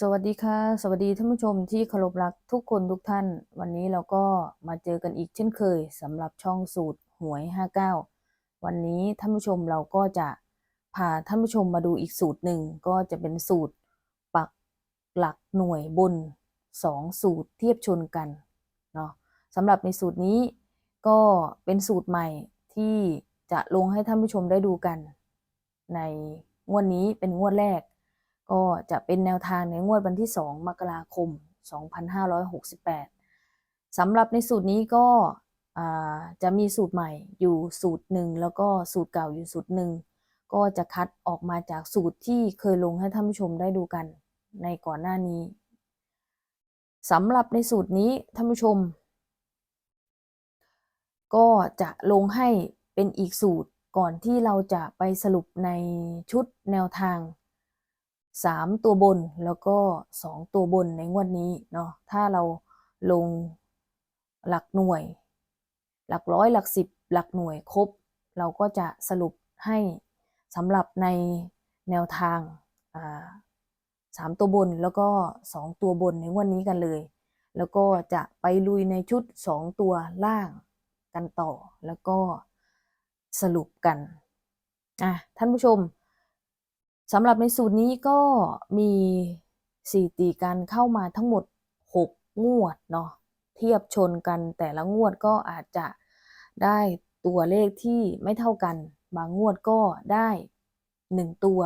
สวัสดีค่ะ สวัสดีท่านผู้ชมที่เคารพรักทุกคนทุกท่าน วันนี้เราก็มาเจอกันอีกเช่นเคยสำหรับช่องสูตรหวย 59 วันนี้ท่านผู้ชมเราก็จะพาท่านผู้ชมมาดูอีกสูตรหนึ่งก็จะเป็นสูตรปักหลักหน่วยบน 2 สูตรเทียบชนกันเนาะสำหรับในสูตรนี้ก็เป็นสูตรใหม่ที่จะลงให้ท่านผู้ชมได้ดูกัน ในงวดนี้เป็นงวดแรก ก็จะเป็นแนวทางในงวดวันที่ 2 มกราคม 2568 สำหรับในสูตรนี้ก็จะมีสูตรใหม่อยู่สูตรหนึ่งแล้วก็สูตรเก่าอยู่สูตรหนึ่งก็จะคัดออกมาจากสูตรที่เคยลงให้ท่านผู้ชมได้ดูกันในก่อนหน้านี้สำหรับในสูตรนี้ท่านผู้ชม ก็จะลงให้เป็นอีกสูตรก่อนที่เราจะไปสรุปในชุดแนวทาง 3 ตัวบนแล้วก็ 2 ตัวบนในงวดนี้เนาะถ้าเราลงหลักหน่วย หลักร้อยหลักสิบหลักหน่วยครบ เราก็จะสรุปให้สำหรับในแนวทางสามตัวบนแล้วก็ 2 ตัวบนในงวดนี้กันเลย แล้วก็จะไปลุยในชุด 2 ตัวล่างกันต่อ แล้วก็สรุปกันอะท่านผู้ชม สำหรับในสูตรนี้ก็มีสถิติการเข้ามาทั้งหมด 6 งวดเนาะเทียบชนกันแต่ละงวดก็อาจจะได้ตัวเลขที่ไม่เท่ากัน บางงวดก็ได้ 1 ตัว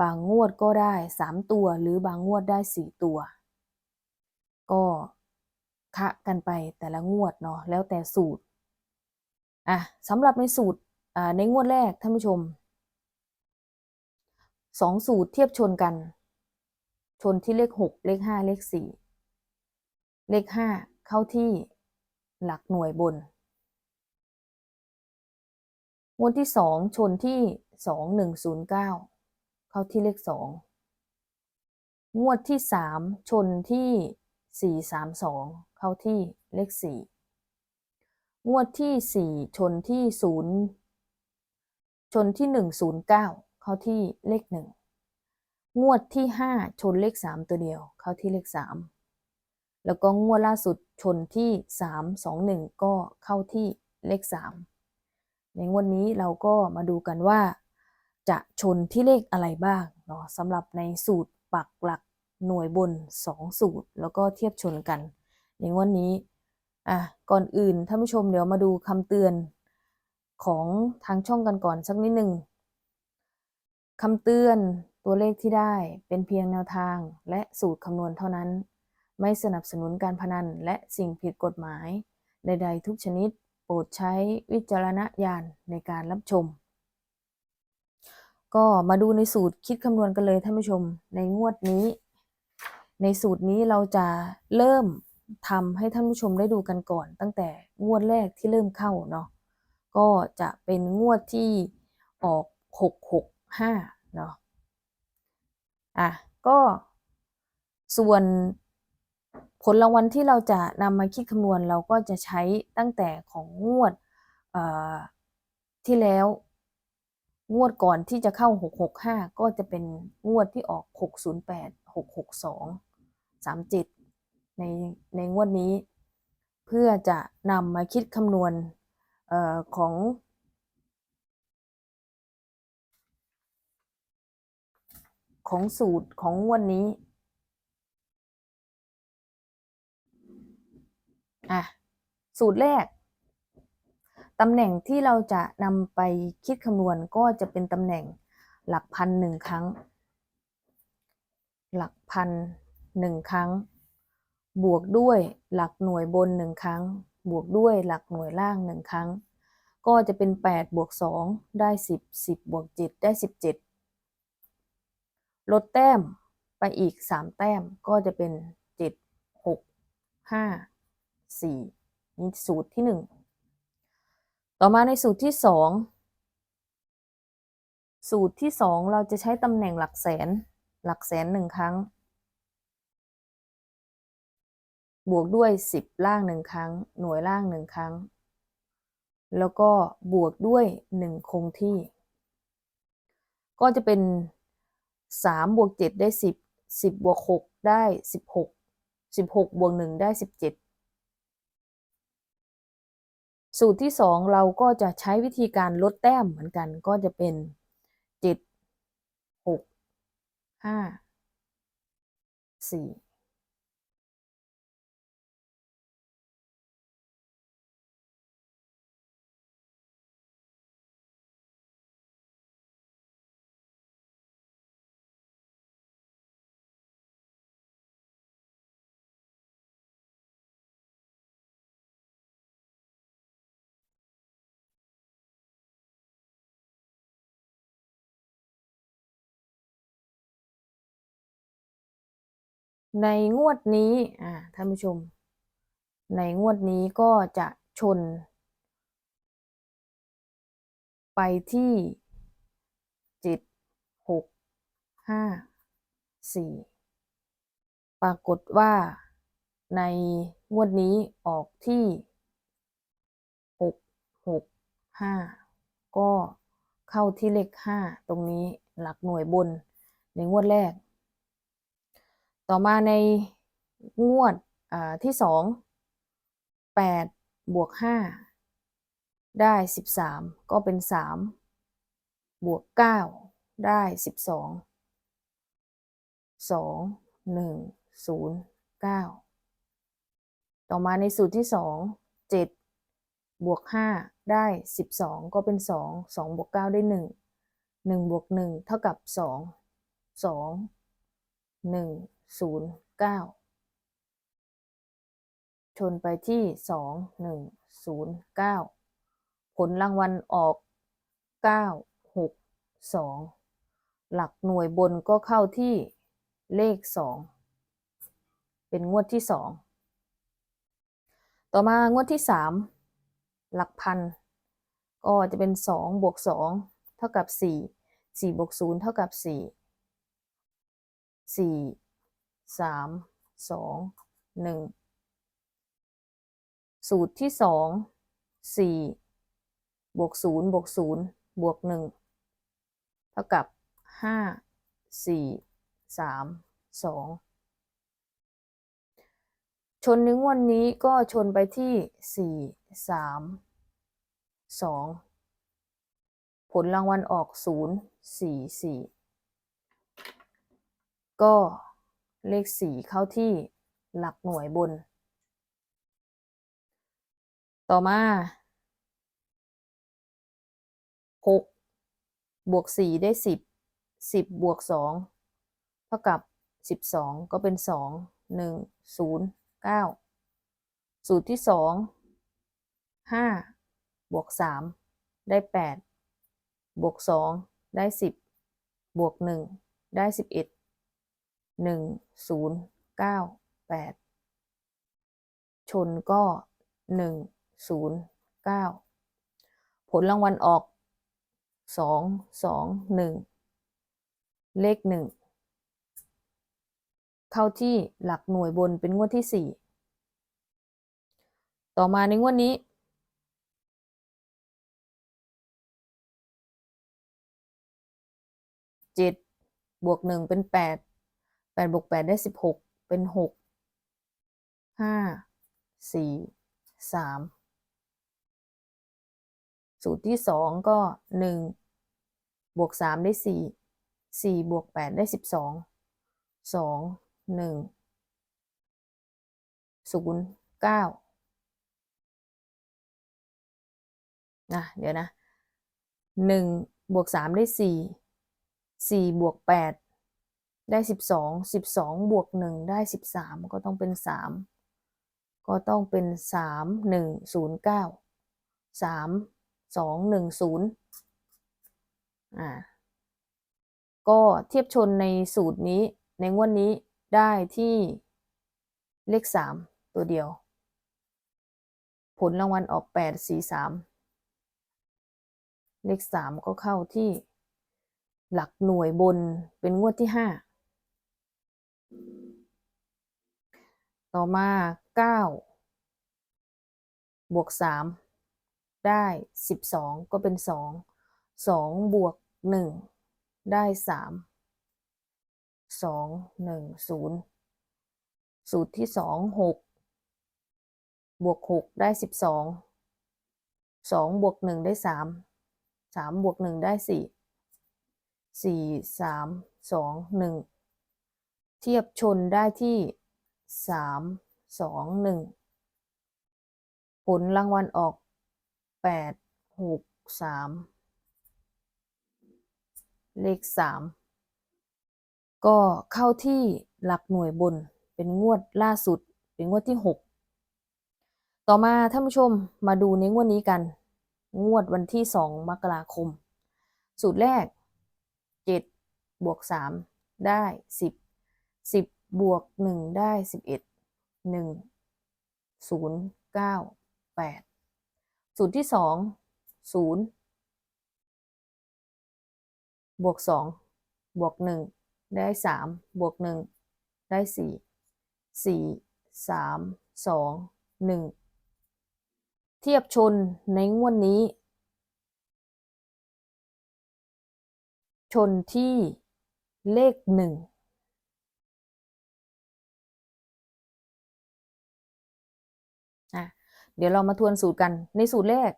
บางงวดก็ได้ 3 ตัว หรือบางงวดได้ 4 ตัว ก็คะกันไปแต่ละงวดเนาะแล้วแต่สูตรอะสำหรับในสูตรอ่าในงวดแรกท่านผู้ชม สองสูตรเทียบชนกัน ชนที่เลขหกเลขห้าเลขสี่เลขห้าเข้าที่หลักหน่วยบนงวดที่สองชนที่สองหนึ่งศูนย์เก้าเข้าที่เลขสองงวดที่สามชนที่สี่สามสองเข้าที่เลขสี่งวดที่สี่ชนที่ศูนย์ชนที่หนึ่งศูนย์เก้า เข้าที่เลขหนึ่งงวดที่ห้าชนเลขสามตัวเดียว เข้าที่เลขสามแล้วก็งวดล่าสุดชนที่สามสองหนึ่งก็เข้าที่เลขสามในงวดนี้เราก็มาดูกันว่า จะชนที่เลขอะไรบ้างเนาะสำหรับในสูตรปักหลักหน่วยบน 2 สูตร แล้วก็เทียบชนกัน ในงวดนี้อะก่อนอื่นท่านผู้ชมเดี๋ยวมาดูคำเตือนของทางช่องกันก่อนสักนิดหนึ่ง คำเตือน ตัวเลขที่ได้เป็นเพียงแนวทางและสูตรคำนวณเท่านั้น ไม่สนับสนุนการพนันและสิ่งผิดกฎหมาย ใด ๆ ทุกชนิด โปรดใช้วิจารณญาณในการรับชม ก็มาดูในสูตรคิดคำนวณกันเลยท่านผู้ชม ในงวดนี้ ในสูตรนี้เราจะเริ่มทำให้ท่านผู้ชมได้ดูกันก่อน ตั้งแต่งวดแรกที่เริ่มเข้าเนาะ ก็จะเป็นงวดที่ออกหก ห้าเนาะอะก็ส่วนผลรางวัลที่เราจะนำมาคิดคำนวณเราก็จะใช้ตั้งแต่ของงวดที่แล้ว งวดก่อนที่จะเข้า 665 ก็จะเป็นงวดที่ออก 608 662 37 ในในงวดนี้ เพื่อจะนำมาคิดคำนวณออของ ของสูตรของวดนี้อะสูตรแรกตำแหน่งที่เราจะนำไปคิดคำนวณก็จะเป็นตำแหน่งหลักพันหนึ่งครั้ง หลักพันหนึ่งครั้ง บวกด้วยหลักหน่วยบนหนึ่งครั้ง บวกด้วยหลักหน่วยล่างหนึ่งครั้ง ก็จะเป็นแปดบวกสองได้สิบสิบบวกเจ็ดได้สิบเจ็ด ลดแต้มไปอีก 3 แต้มก็จะเป็น 7 6 5 4 นี่สูตรที่ 1 ต่อมาในสูตรที่ 2 สูตรที่ 2 เราจะใช้ตำแหน่งหลักแสนหลักแสนหนึ่งครั้ง บวกด้วย 10 ล่างหนึ่งครั้ง หน่วยล่างหนึ่งครั้ง แล้วก็บวกด้วย 1 คงที่ ก็จะเป็น สามบวกเจ็ดได้สิบสิบบวกหกได้สิบหกสิบหกบวกหนึ่งได้สิบเจ็ดสูตรที่สองเราก็จะใช้วิธีการลดแต้มเหมือนกันก็จะเป็นเจ็ดหกห้าสี่ ในงวดนี้อ่าท่านผู้ชม ในงวดนี้ก็จะชน ไปที่เจ็ดหกห้าสี่ปรากฏว่าในงวดนี้ออกที่หกหกห้าก็เข้าที่เลขห้าตรงนี้หลักหน่วยบนในงวดแรก ต่อมาในงวดที่สองแปดบวกห้าได้สิบสามก็เป็นสามบวกเก้าได้สิบสองสองหนึ่งศูนย์เก้าต่อมาในสูตรที่สองเจ็ดบวกห้าได้สิบสองก็เป็นสองสองบวกเก้าได้หนึ่งหนึ่งบวกหนึ่งเท่ากับสองสองหนึ่ง ศูนย์เก้าชนไปที่สองหนึ่งศูนย์เก้าผลรางวัลออกเก้าหกสองหลักหน่วยบนก็เข้าที่เลขสองเป็นงวดที่สองต่อมางวดที่สามหลักพันก็จะเป็นสองบวกสองเท่ากับสี่สี่บวกศูนย์เท่ากับสี่สี่ สามสองหนึ่งสูตรที่สองสี่บวกศูนย์บวกศูนย์บวกหนึ่งเท่ากับห้าสี่สามสองชนในงวดนนี้ก็ชนไปที่สี่สามสองผลรางวัลออกศูนย์สี่สี่ก็ เลขสี่เข้าที่หลักหน่วยบน ต่อมาหกบวกสี่ได้สิบสิบบวกสองเท่ากับสิบสองก็เป็นสองหนึ่งศูนย์เก้าสูตรที่สองห้าบวกสามได้แปดบวกสองได้สิบบวกหนึ่งได้สิบเอ็ด หนึ่งศูนย์เก้าแปดชนก็หนึ่งศูนย์เก้าผลรางวัลออกสองสองหนึ่งเลขหนึ่งเข้าที่หลักหน่วยบนเป็นงวดที่สี่ต่อมาในงวดนี้เจ็ดบวกหนึ่งเป็นแปด แปดบวกแปดได้สิบหกเป็นหกห้าสี่สามสูตรที่สองก็หนึ่งบวกสามได้สี่สี่บวกแปดได้สิบสองสองหนึ่งศูนย์เก้านะเดี๋ยวนะหนึ่งบวกสามได้สี่สี่บวกแปด ได้สิบสองสิบสองบวกหนึ่งได้สิบสามก็ต้องเป็นสามก็ต้องเป็นสามหนึ่งศูนย์เก้าสามสองหนึ่งศูนย์อ่าก็เทียบชนในสูตรนี้ในงวดนนี้ได้ที่เลขสามตัวเดียว ผลรางวัลออกแปดสี่สามเลขสามก็เข้าที่หลักหน่วยบนเป็นงวดที่ห้า ต่อมาเก้าบวกสามได้สิบสองก็เป็นสองสองบวกหนึ่งได้สามสองหนึ่งศูนย์สูตรที่สองหกบวกหกได้สิบสองสองบวกหนึ่งได้สามสามบวกหนึ่งได้สี่สี่สามสองหนึ่ง เทียบชนได้ที่สามสองหนึ่งผลรางวัลออกแปดหกสามเลขสามก็เข้าที่หลักหน่วยบนเป็นงวดล่าสุด เป็นงวดที่หกต่อมาท่านผู้ชมมาดูในงวดนี้กัน งวดวันที่สองมกราคม สูตรแรกเจ็ดบวกสามได้สิบ สิบบวกหนึ่งได้สิบเอ็ดหนึ่งศูนย์เก้าแปดสูตรที่สองศูนย์บวกสองบวกหนึ่งได้สามบวกหนึ่งได้สี่สี่สามสองหนึ่งเทียบชนในงวดนนี้ ชนที่เลขหนึ่ง เดี๋ยวเรามาทวนสูตรกัน ในสูตรแรก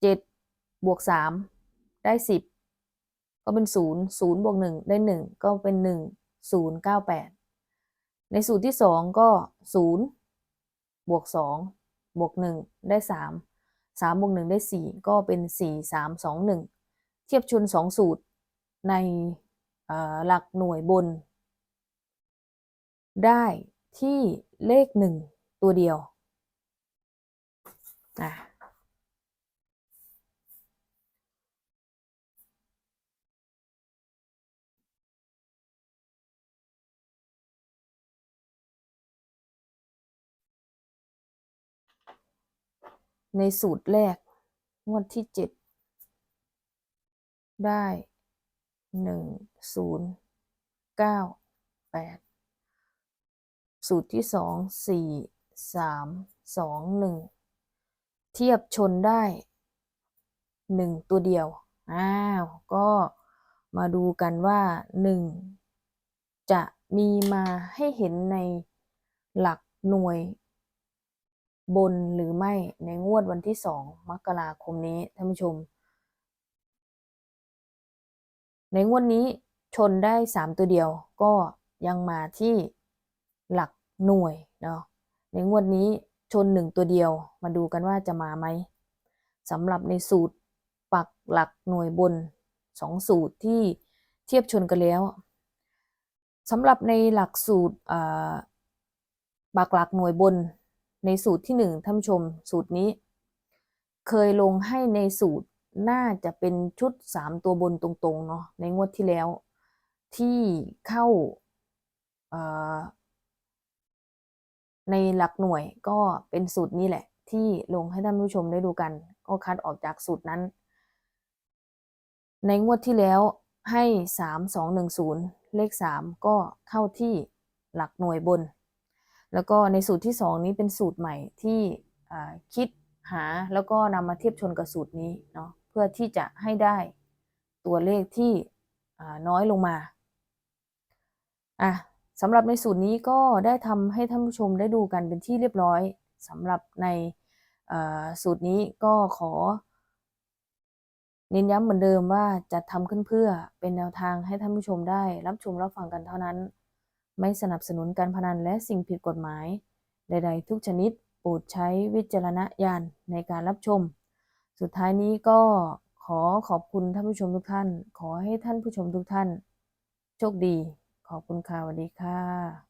เจ็ดบวกสามได้สิบก็เป็นศูนย์ศูนย์บวกหนึ่งได้หนึ่งก็เป็นหนึ่งศูนย์เก้าแปดในสูตรที่สองก็ศูนย์บวกสองบวกหนึ่งได้สามสามบวกหนึ่งได้สี่ก็เป็นสี่สามสองหนึ่งเทียบชนสองสูตรในหลักหน่วยบน ได้ที่เลขหนึ่งตัวเดียว อะในสูตรแรก งวดที่เจ็ดได้หนึ่งศูนย์เก้าแปดสูตรที่สองสี่สามสองหนึ่ง เทียบชนได้หนึ่งตัวเดียว อ้าว ก็มาดูกันว่าหนึ่งจะมีมาให้เห็นในหลักหน่วยบนหรือไม่ในงวดวันที่สองมกราคมนี้ท่านผู้ชม ในงวดนี้ชนได้สามตัวเดียวก็ยังมาที่หลักหน่วยเนาะในงวดนี้ ชนหนึ่งตัวเดียว มาดูกันว่าจะมาไหมสำหรับในสูตรปักหลักหน่วยบนสองสูตรที่เทียบชนกันแล้วสำหรับในหลักสูตรปักหลักหน่วยบนในสูตรที่หนึ่งท่านผู้ชมสูตรนี้ เคยลงให้ในสูตรน่าจะเป็นชุดสามตัวบนตรงๆเนาะในงวดที่แล้วที่เข้า ในหลักหน่วยก็เป็นสูตรนี้แหละ ที่ลงให้ท่านผู้ชมได้ดูกัน ก็คัดออกจากสูตรนั้น ในงวดที่แล้วให้สามสองหนึ่งศูนย์เลขสามก็เข้าที่หลักหน่วยบน แล้วก็ในสูตรที่ 2 นี้เป็นสูตรใหม่ที่คิดหาแล้วก็นำมาเทียบชนกับสูตรนี้เนาะเพื่อที่จะให้ได้ตัวเลขที่น้อยลงมาอะ สำหรับในสูตรนี้ก็ได้ทำให้ท่านผู้ชมได้ดูกันเป็นที่เรียบร้อยสำหรับในสูตรนี้ก็ขอ เน้นย้ำเหมือนเดิมว่าจะทำขึ้นเพื่อเป็นแนวทางให้ท่านผู้ชมได้รับชมรับฟังกันเท่านั้น ไม่สนับสนุนการพนันและสิ่งผิดกฎหมาย ใด ๆ ทุกชนิดโปรดใช้วิจารณญาณในการรับชม สุดท้ายนี้ก็ขอขอบคุณท่านผู้ชมทุกท่าน ขอให้ท่านผู้ชมทุกท่าน โชคดี ขอบคุณค่ะสวัสดีค่ะ